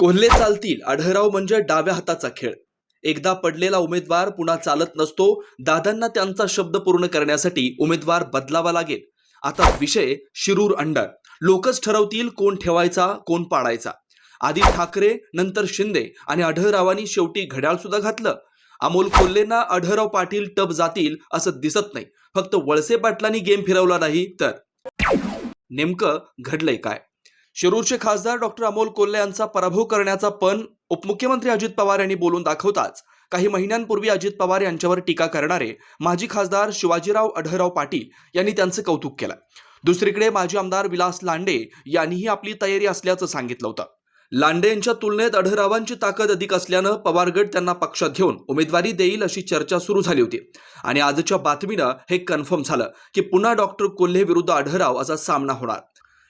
कोल्हे चालतील आढळराव म्हणजे डाव्या हाताचा खेळ. एकदा पडलेला उमेदवार पुन्हा चालत नसतो दादांना त्यांचा शब्द पूर्ण करण्यासाठी उमेदवार बदलावा लागेल. आता विषय शिरूर अंडर. लोकच ठरवतील कोण ठेवायचा कोण पाडायचा. आधी ठाकरे नंतर शिंदे आणि आढळरावांनी शेवटी घड्याळ सुद्धा घातलं. अमोल कोल्हेंना आढळराव पाटील टप जातील असं दिसत नाही. फक्त वळसे पाटलांनी गेम फिरवला नाही तर. नेमकं घडलंय काय? शिरूरचे खासदार डॉक्टर अमोल कोल्हे यांचा पराभव करण्याचा पण उपमुख्यमंत्री अजित पवार यांनी बोलून दाखवताच. काही महिन्यांपूर्वी अजित पवार यांच्यावर टीका करणारे माजी खासदार शिवाजीराव अढळराव पाटील यांनी त्यांचं कौतुक केलं. दुसरीकडे माजी आमदार विलास लांडे यांनीही आपली तयारी असल्याचं सांगितलं होतं. लांडे यांच्या तुलनेत अढळरावांची ताकद अधिक असल्यानं पवारगड त्यांना पक्षात घेऊन उमेदवारी देईल अशी चर्चा सुरू झाली होती. आणि आजच्या बातमीनं हे कन्फर्म झालं की पुन्हा डॉक्टर कोल्हे विरुद्ध अढळराव असा सामना होणार.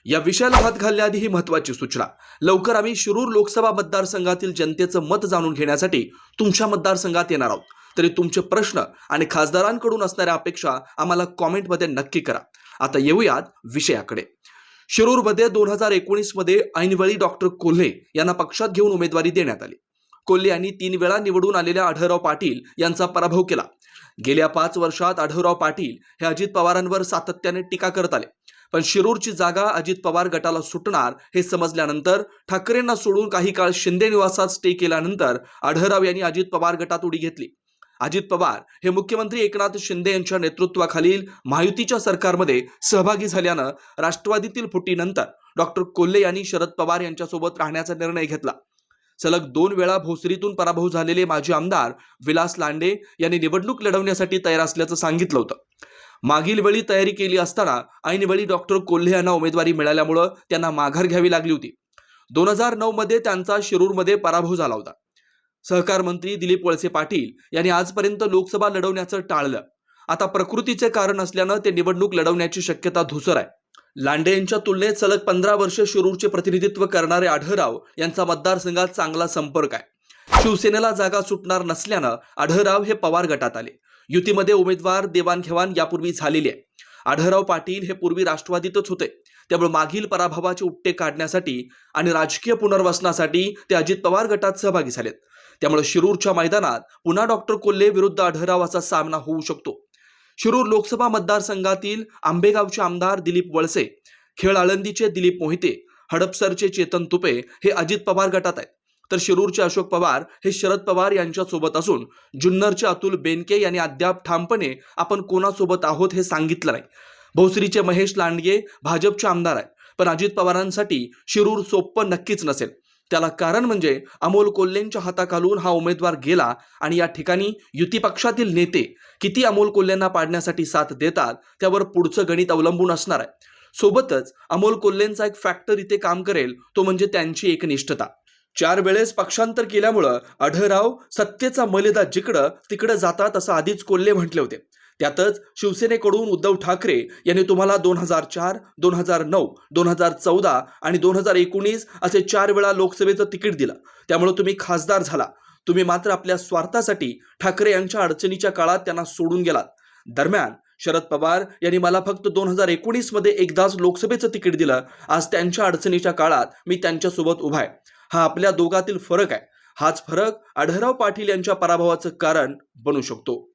या विषयाला हात घालण्याआधी ही महत्वाची सूचना. लवकर आम्ही शिरूर लोकसभा मतदारसंघातील जनतेचं मत जाणून घेण्यासाठी तुमच्या मतदारसंघात येणार आहोत. तरी तुमचे प्रश्न आणि खासदारांकडून असणाऱ्या अपेक्षा आम्हाला कॉमेंटमध्ये नक्की करा. आता येऊयात विषयाकडे. शिरूरमध्ये दोन हजार एकोणीसमध्ये ऐनवेळी डॉक्टर कोल्हे यांना पक्षात घेऊन उमेदवारी देण्यात आली. कोल्हे यांनी तीन वेळा निवडून आलेल्या आढळराव पाटील यांचा पराभव केला. गेल्या पाच वर्षात आढळराव पाटील हे अजित पवारांवर सातत्याने टीका करत आले. पण शिरूरची जागा अजित पवार गटाला सुटणार हे समजल्यानंतर ठाकरेंना सोडून काही काळ शिंदे निवासात स्टे केल्यानंतर आढळराव यांनी अजित पवार गटात उडी घेतली. अजित पवार हे मुख्यमंत्री एकनाथ शिंदे यांच्या नेतृत्वाखालील महायुतीच्या सरकारमध्ये सहभागी झाल्यानं राष्ट्रवादीतील फुटीनंतर डॉक्टर कोल्हे यांनी शरद पवार यांच्यासोबत राहण्याचा निर्णय घेतला. सलग दोन वेळा भोसरीतून पराभव झालेले माजी आमदार विलास लांडे यांनी निवडणूक लढवण्यासाठी तयार असल्याचं सांगितलं होतं. मागील वेळी तयारी केली असताना ऐनवेळी डॉक्टर कोल्हे यांना उमेदवारी मिळाल्यामुळं त्यांना माघार घ्यावी लागली होती. दोन हजार नऊ मध्ये त्यांचा शिरूरमध्ये पराभव झाला होता. सहकार मंत्री दिलीप वळसे पाटील यांनी आजपर्यंत लोकसभा लढवण्याचं टाळलं. आता प्रकृतीचे कारण असल्यानं ते निवडणूक लढवण्याची शक्यता धुसर आहे. लांडे यांच्या तुलनेत सलग पंधरा वर्ष शिरूरचे प्रतिनिधित्व करणारे आढळराव यांचा मतदारसंघात चांगला संपर्क आहे. शिवसेनेला जागा सुटणार नसल्यानं आढळराव हे पवार गटात आले. युतीमध्ये उमेदवार देवाणघेवाण यापूर्वी झालेली आहे. आढळराव पाटील हे पूर्वी राष्ट्रवादीतच होते. त्यामुळे मागील पराभवाचे उपटे काढण्यासाठी आणि राजकीय पुनर्वसनासाठी ते अजित पवार गटात सहभागी झालेत. त्यामुळे शिरूरच्या मैदानात पुन्हा डॉक्टर कोल्हे विरुद्ध आढळराव असा सामना होऊ शकतो. शिरूर लोकसभा मतदारसंघातील आंबेगावचे आमदार दिलीप वळसे खेळ आळंदीचे दिलीप मोहिते हडपसरचे चेतन तुपे हे अजित पवार गटात आहेत. तर शिरूरचे अशोक पवार हे शरद पवार यांच्यासोबत असून जुन्नरचे अतुल बेनके यांनी अद्याप ठामपणे आपण कोणासोबत आहोत हे सांगितलं नाही. भोसरीचे महेश लांडगे भाजपचे आमदार आहेत पण अजित पवारांसाठी शिरूर सोप्पं नक्कीच नसेल. त्याला कारण म्हणजे अमोल कोल्हेंच्या हाताखालून हा उमेदवार गेला आणि या ठिकाणी युती पक्षातील नेते किती अमोल कोल्हेंना पाडण्यासाठी साथ देतात त्यावर पुढचं गणित अवलंबून असणार आहे. सोबतच अमोल कोल्हेंचा एक फॅक्टर इथे काम करेल तो म्हणजे त्यांची एकनिष्ठता. चार वेळेस पक्षांतर केल्यामुळं आढळराव सत्तेचा मलिदा जिकडं तिकडं जातात असं आधीच कोल्हे म्हटले होते. त्यातच शिवसेनेकडून उद्धव ठाकरे यांनी तुम्हाला दोन हजार चार दोन हजार नऊ दोन हजार चौदा आणि दोन हजार एकोणीस असे चार वेळा लोकसभेचं तिकीट दिलं. त्यामुळे तुम्ही खासदार झाला. तुम्ही मात्र आपल्या स्वार्थासाठी ठाकरे यांच्या अडचणीच्या काळात त्यांना सोडून गेलात. दरम्यान शरद पवार यांनी मला फक्त दोन हजार एकोणीसमध्ये एकदाच लोकसभेचं तिकीट दिलं. आज त्यांच्या अडचणीच्या काळात मी त्यांच्यासोबत उभा आहे. हा आपल्या दोघातील फरक आहे. हाच फरक आढळराव पाटील यांच्या पराभवाचं कारण बनू शकतो.